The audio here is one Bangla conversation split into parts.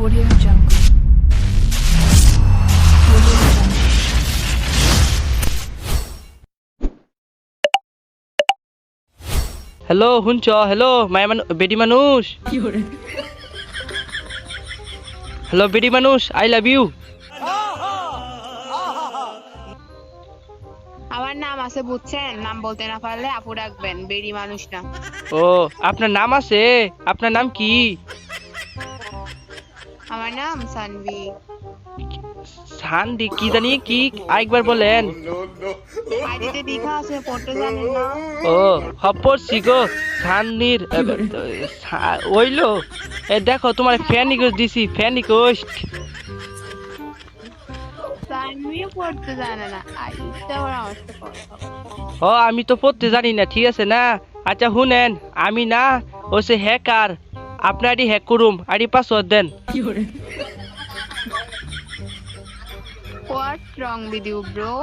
Audio Jungle. Audio Jungle. Hello শুনছ হ্যালো মায়া মানুষ বেডি মানুষ হ্যালো বেডি মানুষ আই লাভ ইউ আমার নাম আছে বুঝছেন? নাম বলতে না পারলে আপু ডাকবেন বেরি মানুষ না। ও আপনার নাম আছে? আপনার নাম কি? আমার নাম সানভি। সান্দি কি জানি কি আরেকবার বলেন। আইডিতে দেখা আছে পড়তে জানেন না ও হপর সিগো সান্দির ওইলো। এ দেখো তোমার ফ্যান রিকোয়েস্ট দিছি ফ্যান রিকোয়েস্ট সানভি। ও আমি তো পড়তে জানি না ঠিক আছে না? আচ্ছা শুনেন আমি না ও সে হ্যাকার আপনার আইডি হ্যাক করুম ID password then what wrong with you bro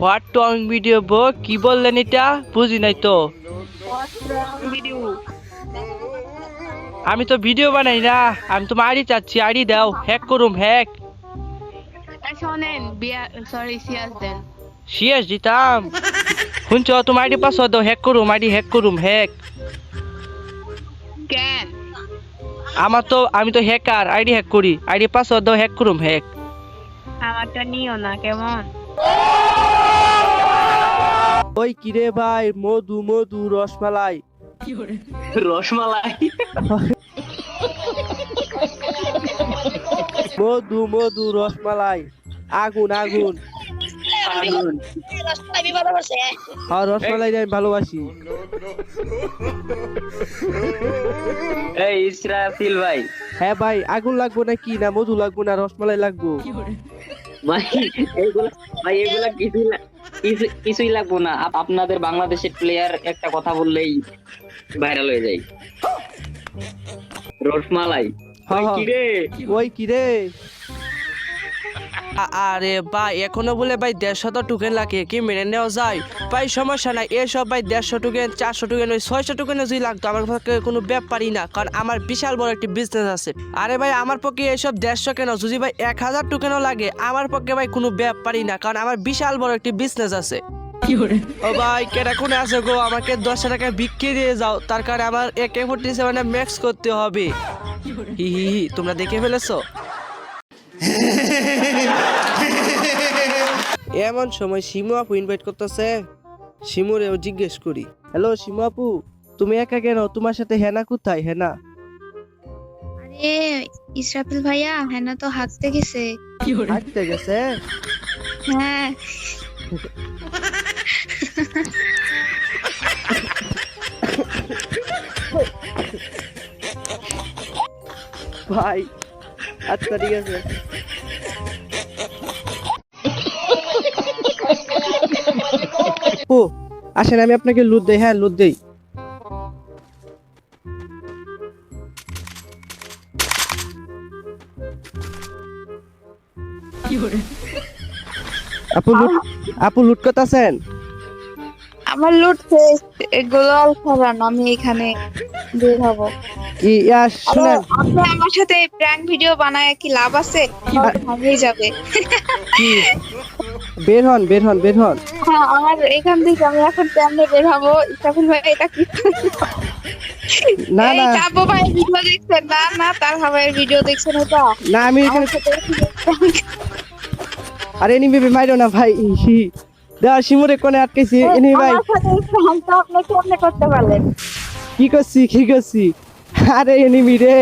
what টং ভিডিও বো কি বললেন এটা? বুঝি নাই তো। হোয়াট রং উইথ ইউ আমি তো ভিডিও বানাই না আমি তোমার আইডি চাচ্ছি আইডি দাও হ্যাক করুম হ্যাক শোনেন বিয়া সরি সিয়াস দেন। সিএস দিতাম। শুনছ তোমার আইডি পাসওয়ার্ড দাও হ্যাক করুম আইডি হ্যাক করুম হ্যাক কেন আমার তো আমি তো হ্যাকার আইডি হ্যাক করি। আইডি পাসওয়ার্ড দাও হ্যাক করুম হ্যাক আমারটা নিও না কেমন? ওই কিরে ভাই মধু মধু রসমালাই। রসমালাই? মধু মধু রসমালাই। আগুন আগুন। রসমালাই আমি ভালোবাসি এই ইসরাফিল ভাই। হ্যাঁ ভাই আগুন লাগবো না কি না মধু লাগবো না রসমালাই লাগবো। ভাই এগুলা ভাই এগুলা কিছুই কিছু- কিছুই লাগবো না। আপনাদের বাংলাদেশের প্লেয়ার একটা কথা বললেই ভাইরাল হয়ে যায়। রসমালাই। হ্যাঁ। কিরে ওই কি রে? আরে ভাই এখনও বলে ভাই দেড়শো তো টোকেন লাগে কি মেনে নেওয়া যায়? ভাই সমস্যা নাই এসব ভাই দেড়শো টোকেন চারশো টোকেন ওই ছয়শো টোকেন যদি লাগতো আমার পক্ষে কোনো ব্যাপারই না কারণ আমার বিশাল বড় একটি বিজনেস আছে। আরে ভাই আমার পক্ষে এসব দেড়শো কেন? যদি ভাই এক হাজার টোকেনও লাগে আমার পক্ষে ভাই কোনো ব্যাপারই না কারণ আমার বিশাল বড় একটি বিজনেস আছে। ও ভাই কেটা কোনে আছে গো? আমাকে দশ টাকা বিক্রি দিয়ে যাও তার কারণে আমার একে ফোর্টি সেভেনে ম্যাক্স করতে হবে। হি হি হি তোমরা দেখে ফেলেছো? এমন সময় শিমু আপু ইনভাইট করতেছে। শিমুরেও জিজ্ঞেস করি হ্যালো শিমু আপু তুমি একা কেন? তোমার সাথে হেনা কোথায়? হেনা? আরে ইসরাফিল ভাইয়া হেনা তো হাঁটতে গেছে। হাঁটতে গেছে? হ্যাঁ। ভাই আচ্ছা ঠিক আছে? ও আসেন আমি আপনাকে লুট দেই হ্যাঁ লুট দেই। আপু লুট আপু লুট করতেছেন? আমার লুট শেষ এগুলো আর খারান আমি এখানে বের হব। কি ইয়া শুনেন। আপনি আমার সাথে প্র্যাঙ্ক ভিডিও বানায় কি লাভ আছে? ভাবেই যাবে। কি? বের হন বের হন বের হন। হ্যাঁ আমার এখান থেকে আমি এখন কেমনে বের হব ইসরাফিল ভাই এটা কি? না না। কাব্য ভাই ভিডিও দেখছেন? না না তার ভাইয়ের ভিডিও দেখছেন ওটা না আমি এখানে আরে এনি বেবি মাইরো না ভাই। দেওয়া শিমুরে কোনে আটকেছি। এনি ভাই। আপনি কেমনে করতে পারলেন? কি করছি কি করছি? আরে এনিমি রে।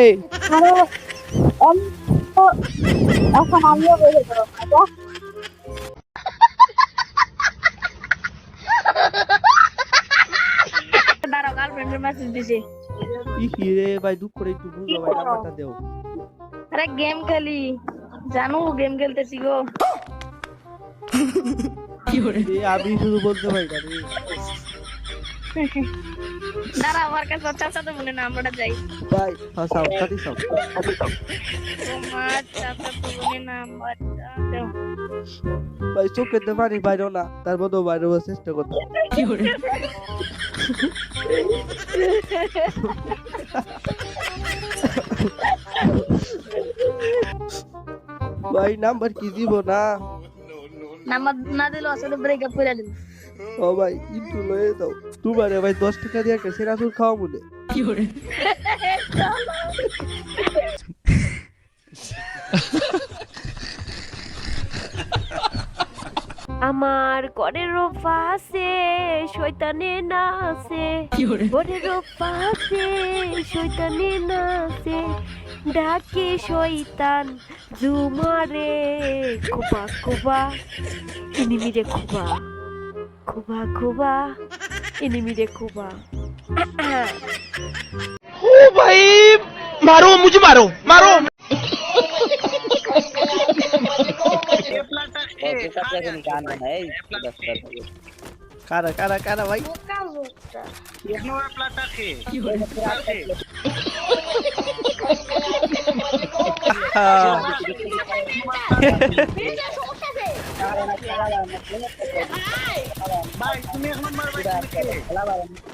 আরে এখন আমিও বের হতে মেসেজ দিছি। ই কি রে ভাই দুঃখ করে একটু বুঝো ভাই নাম্বারটা দেও। আরে গেম খেলি। জানো গেম খেলতেছি গো। এ আমি শুধু বলতে পারি না দাঁড়া আমার কাছে চাচাতে মনে নাম্বারটা যাই ভাই হাসাও কাটি সাও তোমার চাচাতে মনে নাম্বারটা দাও। ভাই চোখে তে পানি বাইরো না তার মধ্যেও বাইরে চেষ্টা করতে ভাই নাম্বার কি দিব না? নাম্বার না দিলে আসলে ব্রেকআপ করে ও ভাই কিন্তু লয়ে দাও তোমারে ভাই দশ টাকা দিয়ে একটা সেরাসুর খাওয়া মনে আমার ঘরের পাশে শয়তানে নাচে। ঘরের পাশে শয়তানে নাচে। ডাকে শয়তান জুমারে খুবা খুবা। এনিমিরে খুবা। খুবা খুবা। এনিমিরে খুবা। কারা কারা কারা ভাই ইহি রে কায়ু খেলা পারে না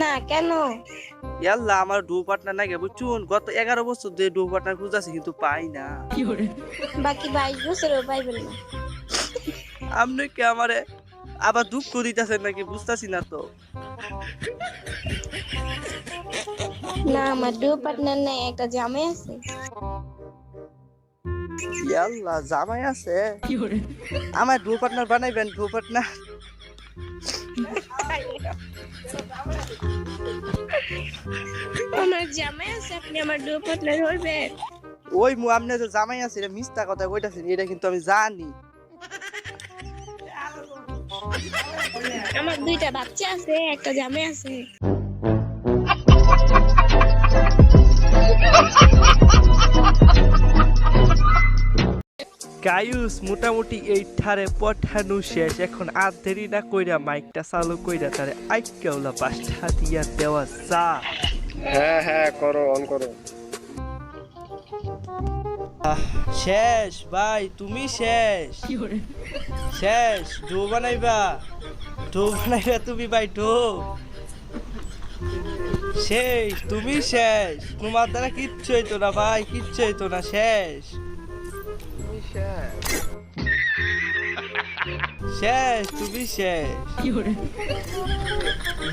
না কেন? ইয়াল্লা আমার ডো পার্টনার নাকি বুঝছুন? গত এগারো বছর ধরে ডো পার্টনার খুঁজাছি কিন্তু পাই না। বাকি বাইশ বছরও পাইবেন না। আপনি কি আমারে আবার দুঃখ দিতেছেন নাকি? বুঝতাছি না তো। না আমার ডু পার্টনার নাই একটা জামাই আছে। ইয়াল্লা জামাই আছে? আমার ডো পার্টনার বানাইবেন ডো পার্টনার আমার জামাই আছে? আপনি আমার ডু পার্টনার হইবেন ওই মু আপনি যে জামাই আছে এটা মিথ্যা কথা কইতাছেন এটা কিন্তু আমি জানি। আমার দুইটা বাচ্চা আছে একটা জামাই আছে। গায়ুস মোটামুটি এই ঠারে পঠানো শেষ। এখন আর দেরি না কইরা মাইকটা চালু কইরা তারে আইকাউলা পাঁচটা দিয়া দেওয়া যা। হ্যাঁ হ্যাঁ করো অন করো। শেষ ভাই তুমি শেষ। শেষ ডো বানাইবা। ডো বানাইবা তুমি ভাই ডো শেষ তুমি শেষ। তোমার দ্বারা কিচ্ছু হইতো না ভাই কিচ্ছু হইতো না শেষ। শেষ তুমি শেষ।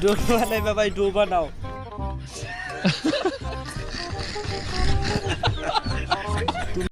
ডো বানাইবা ভাই ডো বানাও।